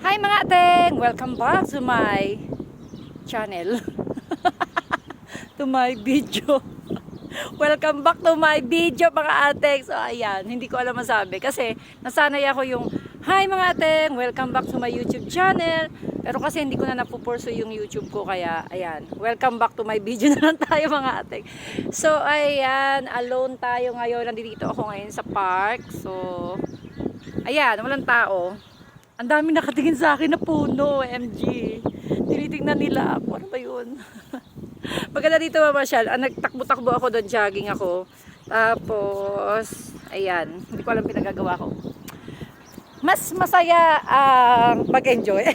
Hi mga ateng! Welcome back to my channel. to my video. Welcome back to my video mga ateng. So ayan, hindi ko alam masabi kasi nasanay ako yung Hi mga ateng! Welcome back to my YouTube channel. Pero kasi hindi ko na napupurso yung YouTube ko kaya ayan. Welcome back to my video na lang tayo mga ateng. So ayan, alone tayo ngayon. Nandito ako ngayon sa park. So ayan, walang tao. Ang dami nakatingin sa akin na puno, MG. Tinitingnan nila ako. Ano ba yun? Maganda dito mamasyal. Ah, nagtakbo-takbo ako doon, jogging ako. Tapos, ayan. Hindi ko alam pinagagawa ko. Mas masaya ang mag-enjoy.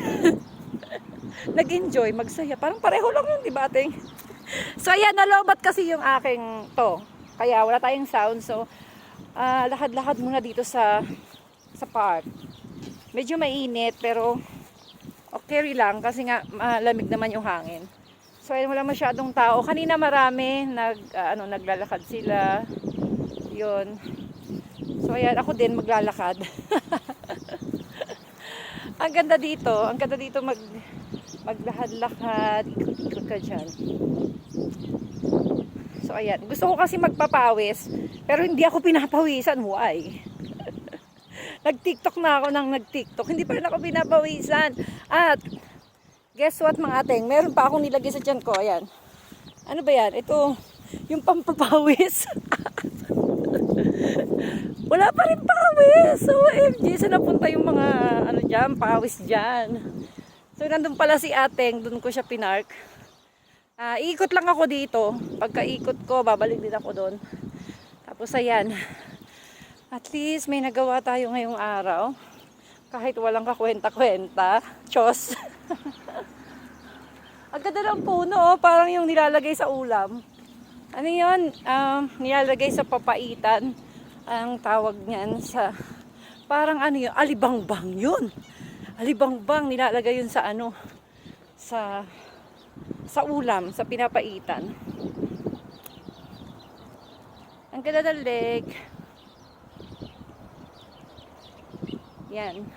Nag-enjoy, magsaya. Parang pareho lang yun, di ba, ating? So, ayan, nalobat kasi yung aking to. Kaya wala tayong sound. So, ah, lakad-lakad muna dito sa sa park medyo mainit pero okay lang kasi nga malamig naman yung hangin. So ayun wala masyadong tao. Kanina marami nag ah, ano naglalakad sila. 'Yon. So ayan ako din maglalakad. ang ganda dito, ang ganda dito mag maglakad-lakad, ikot-ikot ka dyan. So ayan, gusto ko kasi magpapawis pero hindi ako pinapawisan. Why? Nag-tiktok na ako ng nag-tiktok. Hindi pa rin ako pinapawisan. At, guess what mga ateng? Meron pa akong nilagay sa tiyan ko. Ayan. Ano ba yan? Ito, yung pampapawis. Wala pa rin pawis. So, OMG, saan napunta yung mga, ano dyan, pawis dyan. So, nandun pala si ateng. Doon ko siya pinark. Ah, iikot lang ako dito. Pagka-ikot ko, babalik din ako doon. Tapos, ayan. At least may nagawa tayo ngayong araw. Kahit walang kakwenta-kwenta. Chos. Ang ganda ng puno, oh. parang yung nilalagay sa ulam. Ano yun? Um, nilalagay sa papaitan. Ang tawag niyan sa... Parang ano yun? Alibangbang yun. Alibangbang nilalagay yun sa ano? Sa... Sa ulam, sa pinapaitan. Ang ganda ng lake. Yan.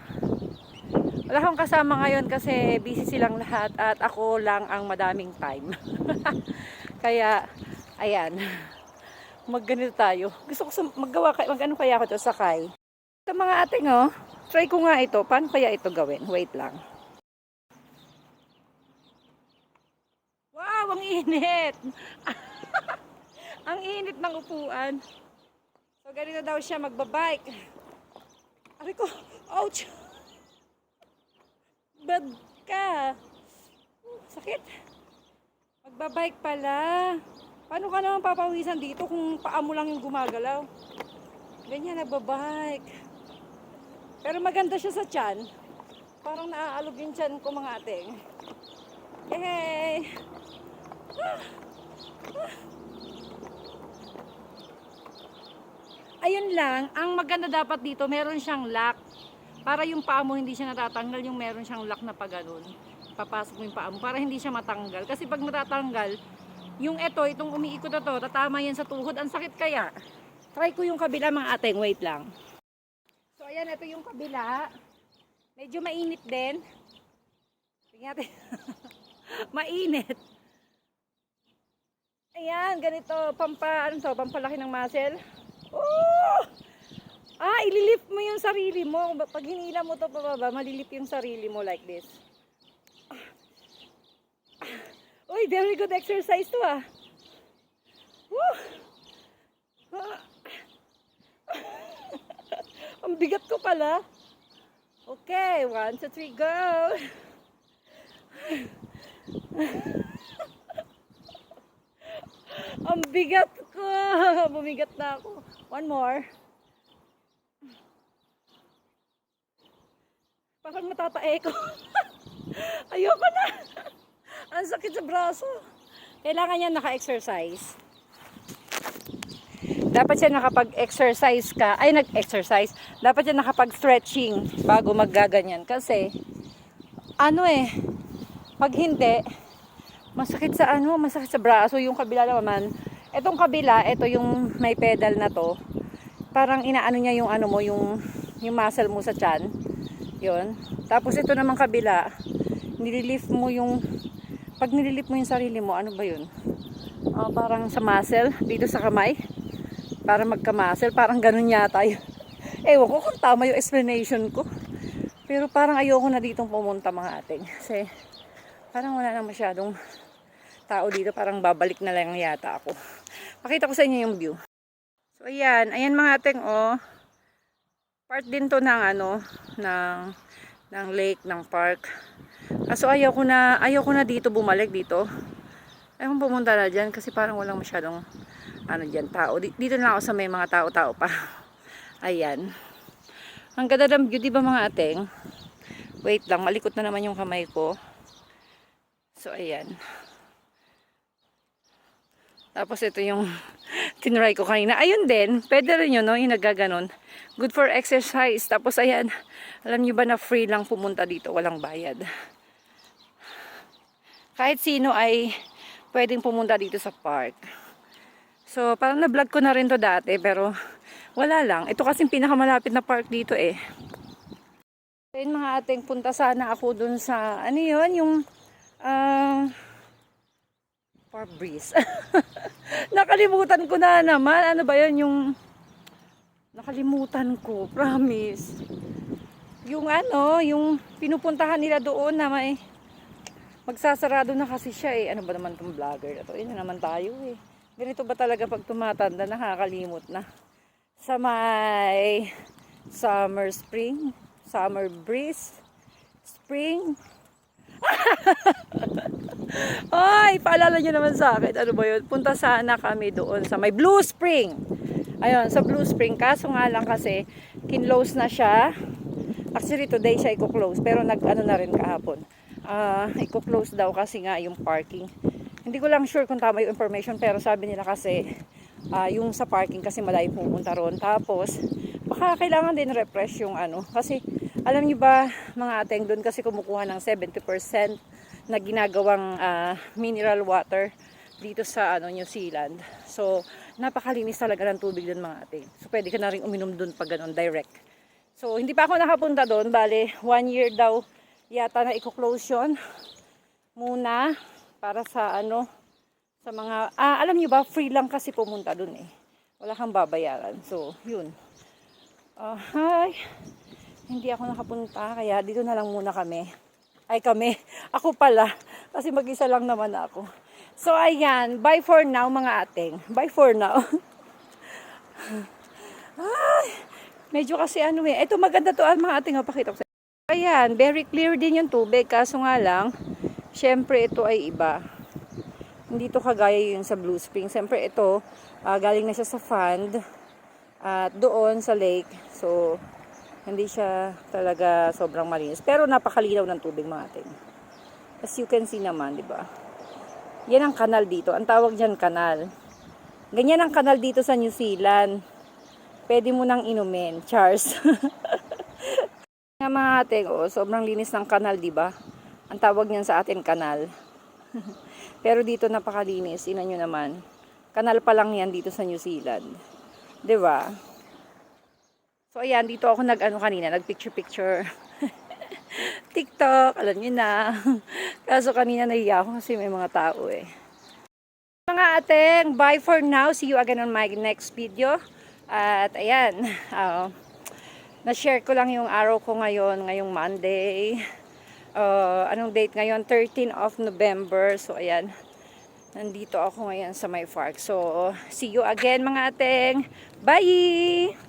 Wala akong kasama ngayon kasi busy silang lahat at ako lang ang madaming time. Kaya, ayan. Magganito tayo. Gusto ko sum- maggawa, kay- mag ano kaya ako to sakay. Ito mga ating oh, try ko nga ito. Paano kaya ito gawin? Wait lang. Wow, ang init! ang init ng upuan. So, ganito daw siya magbabike. Ari ko, ouch! Bad ka! Sakit! Magbabike pala. Paano ka naman papawisan dito kung paa mo lang yung gumagalaw? Ganyan, nagbabike. Pero maganda siya sa tiyan. Parang naaalog yung tiyan ko mga ating. Hey! Ayun lang, ang maganda dapat dito, meron siyang lock. Para yung paa mo hindi siya natatanggal, yung meron siyang lock na ganun. Papasok mo yung paa mo para hindi siya matanggal. Kasi pag natatanggal, yung ito, itong umiikot na to, tatama yan sa tuhod. Ang sakit kaya. Try ko yung kabila mga ateng, wait lang. So ayan, ito yung kabila. Medyo mainit din. Tingnan natin. mainit. Ayan, ganito, pampa, ano to, pampalaki ng muscle. Oh! Ah, ililift mo yung sarili mo. Pag hinila mo to pababa, malilift yung sarili mo like this. Ah. Ah. Uy, very good exercise to ah. Woo! Ah. Ang bigat ko pala. Okay, one, two, three, go! Ang bigat ko. Bumigat na ako. One more. Parang matatae ko. Ayoko na. Ang sakit sa braso. Kailangan niya naka-exercise. Dapat siya nakapag-exercise ka. Ay, nag-exercise. Dapat siya nakapag-stretching bago maggaganyan. Kasi, ano eh, pag hindi, masakit sa ano, masakit sa braso. Yung kabila naman, etong kabila, ito yung may pedal na to. Parang inaano niya yung ano mo, yung, yung muscle mo sa tiyan. Yon. Tapos ito naman kabila, nililift mo yung, pag nililift mo yung sarili mo, ano ba yun? Ah, parang sa muscle, dito sa kamay. Para magka-muscle, parang ganun yata yun. Ewan ko kung tama yung explanation ko. Pero parang ayoko na ditong pumunta mga ating. Kasi parang wala na masyadong tao dito. Parang babalik na lang yata ako. Pakita ko sa inyo yung view. So ayan, ayan mga ating oh. Part din to ng ano, ng ng lake, ng park. Kaso ayaw ko na, ayaw ko na dito bumalik dito. Ayaw kong pumunta na dyan kasi parang walang masyadong ano dyan, tao. Di- Dito na ako sa may mga tao-tao pa. Ayan. Ang ganda ng view, di mga ateng? Wait lang, malikot na naman yung kamay ko. So, ayan. Tapos ito yung tinry ko kanina. Ayun din, pwede rin yun, no? Yung nagaganon. Good for exercise. Tapos ayan, alam nyo ba na free lang pumunta dito, walang bayad. Kahit sino ay pwedeng pumunta dito sa park. So, parang na-vlog ko na rin to dati, pero wala lang. Ito kasing pinakamalapit na park dito eh. Ayun mga ating punta sana ako dun sa, ano yun, yung, ah, Park Breeze. Nakalimutan ko na naman. Ano ba yun yung... Nakalimutan ko. Promise. Yung ano, yung pinupuntahan nila doon na may... Magsasarado na kasi siya eh. Ano ba naman tong vlogger na to? Yun na naman tayo eh. Ganito ba talaga pag tumatanda, nakakalimot na. Sa may summer spring, summer breeze, spring, ay, paalala nyo naman sa akin. Ano ba yun? Punta sana kami doon sa may Blue Spring. Ayun, sa Blue Spring. Kaso nga lang kasi, kinlose na siya. Actually, today siya i-close. Pero nag-ano na rin kahapon. Ah, i-close daw kasi nga yung parking. Hindi ko lang sure kung tama yung information. Pero sabi nila kasi, ah, yung sa parking kasi malayo pupunta ron. Tapos, baka kailangan din refresh yung ano. Kasi, alam niyo ba, mga ateng doon kasi kumukuha ng 70% na ginagawang ah, mineral water dito sa ano New Zealand. So, napakalinis talaga ng tubig doon mga ate. So, pwede ka na rin uminom doon pag ganun, direct. So, hindi pa ako nakapunta doon. Bale, one year daw yata na i-close yun. Muna, para sa ano, sa mga, ah, alam niyo ba, free lang kasi pumunta doon eh. Wala kang babayaran. So, yun. Ah, hi. Hindi ako nakapunta, kaya dito na lang muna kami. Ay kami. Ako pala. Kasi mag-isa lang naman ako. So, ayan. Bye for now, mga ating. Bye for now. Ay, medyo kasi ano eh. Ito maganda to, ah, mga ating. oh, Pakita ko Ayan, very clear din yung tubig. Kaso nga lang, syempre ito ay iba. Hindi to kagaya yung sa Blue Spring. Siyempre ito, ah, galing na siya sa fund. At doon sa lake. So, hindi siya talaga sobrang malinis. Pero napakalinaw ng tubig mga ating. As you can see naman, di ba? Yan ang kanal dito. Ang tawag dyan kanal. Ganyan ang kanal dito sa New Zealand. Pwede mo nang inumin. Chars. Nga mga ating, oh, sobrang linis ng kanal, di ba? Ang tawag niyan sa atin kanal. Pero dito napakalinis. Ina nyo naman. Kanal pa lang yan dito sa New Zealand. Di ba? So, ayan, dito ako nag-ano kanina, nag-picture-picture. TikTok, alam niyo na. Kaso kanina nahiya ako kasi may mga tao eh. Mga ateng, bye for now. See you again on my next video. At ayan, uh, na-share ko lang yung araw ko ngayon, ngayong Monday. Uh, anong date ngayon? 13 of November. So, ayan. Nandito ako ngayon sa my park. So, see you again mga ateng. Bye!